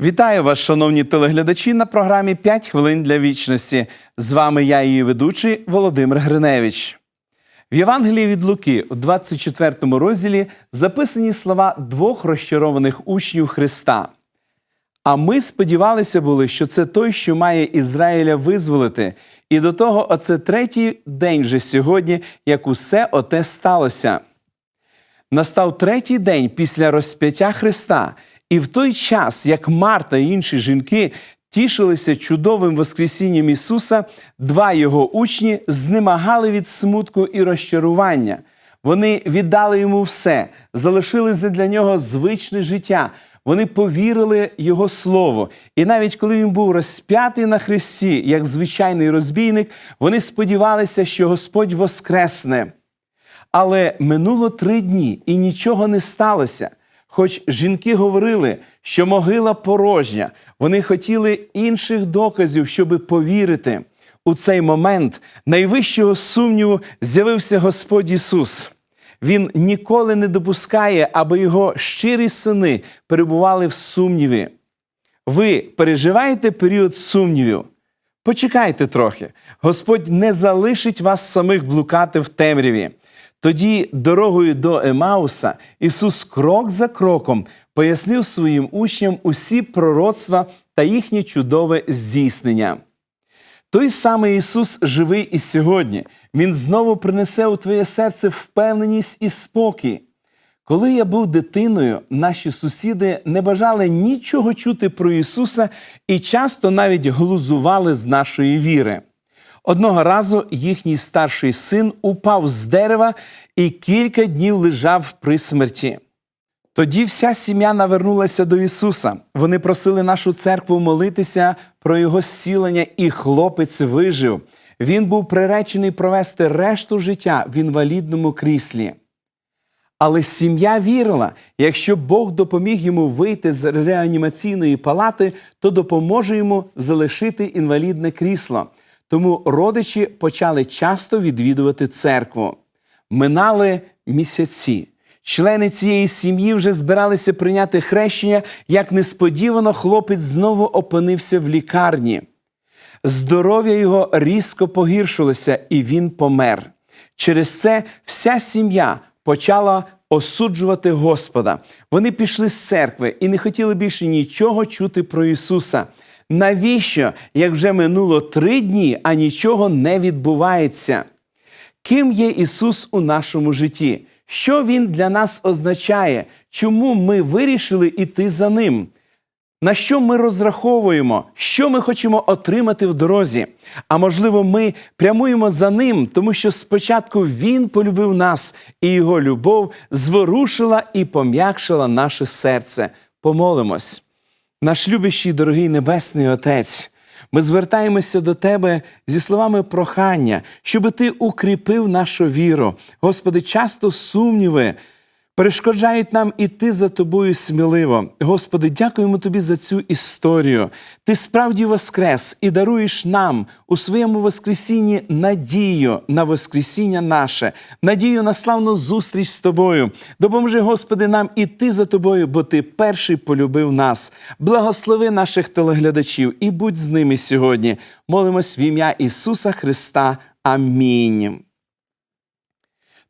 Вітаю вас, шановні телеглядачі, на програмі «5 хвилин для вічності. З вами я, її ведучий Володимир Гриневич. В Євангелії від Луки, у 24 розділі, записані слова двох розчарованих учнів Христа. А ми сподівалися були, що це той, що має Ізраїля визволити. І до того, оце третій день вже сьогодні, як усе оте сталося. Настав третій день після розп'яття Христа, і в той час, як Марта і інші жінки тішилися чудовим Воскресінням Ісуса, два його учні знемагали від смутку і розчарування. Вони віддали йому все, залишили для нього звичне життя. Вони повірили Його слову. І навіть коли він був розп'ятий на хресті, як звичайний розбійник, вони сподівалися, що Господь воскресне. Але минуло три дні і нічого не сталося. Хоч жінки говорили, що могила порожня, вони хотіли інших доказів, щоб повірити. У цей момент найвищого сумніву з'явився Господь Ісус. Він ніколи не допускає, аби його щирі сини перебували в сумніві. Ви переживаєте період сумнівів? Почекайте трохи. Господь не залишить вас самих блукати в темряві. Тоді, дорогою до Емауса, Ісус крок за кроком пояснив своїм учням усі пророцтва та їхнє чудове здійснення. Той самий Ісус живий і сьогодні. Він знову принесе у твоє серце впевненість і спокій. Коли я був дитиною, наші сусіди не бажали нічого чути про Ісуса і часто навіть глузували з нашої віри. Одного разу їхній старший син упав з дерева і кілька днів лежав при смерті. Тоді вся сім'я навернулася до Ісуса. Вони просили нашу церкву молитися про Його зцілення, і хлопець вижив. Він був приречений провести решту життя в інвалідному кріслі. Але сім'я вірила, якщо Бог допоміг йому вийти з реанімаційної палати, то допоможе йому залишити інвалідне крісло. Тому родичі почали часто відвідувати церкву. Минали місяці. Члени цієї сім'ї вже збиралися прийняти хрещення, як несподівано хлопець знову опинився в лікарні. Здоров'я його різко погіршилося, і він помер. Через це вся сім'я почала осуджувати Господа. Вони пішли з церкви і не хотіли більше нічого чути про Ісуса. Навіщо, як вже минуло три дні, а нічого не відбувається? Ким є Ісус у нашому житті? Що Він для нас означає? Чому ми вирішили йти за Ним? На що ми розраховуємо, що ми хочемо отримати в дорозі? А можливо, ми прямуємо за ним, тому що спочатку Він полюбив нас, і Його любов зворушила і пом'якшила наше серце. Помолимось. Наш любящий, дорогий Небесний Отець, ми звертаємося до Тебе зі словами прохання, щоби Ти укріпив нашу віру. Господи, часто сумніви перешкоджають нам іти за тобою сміливо. Господи, дякуємо Тобі за цю історію. Ти справді воскрес і даруєш нам у своєму Воскресінні надію на Воскресіння наше, надію на славну зустріч з тобою. Допоможи, Господи, нам іти за тобою, бо Ти перший полюбив нас. Благослови наших телеглядачів і будь з ними сьогодні. Молимось в ім'я Ісуса Христа. Амінь.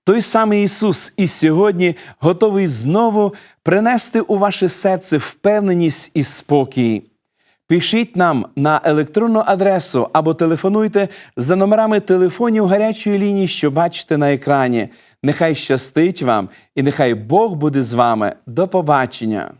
Той самий Ісус і сьогодні готовий знову принести у ваше серце впевненість і спокій. Пишіть нам на електронну адресу або телефонуйте за номерами телефонів гарячої лінії, що бачите на екрані. Нехай щастить вам і нехай Бог буде з вами. До побачення!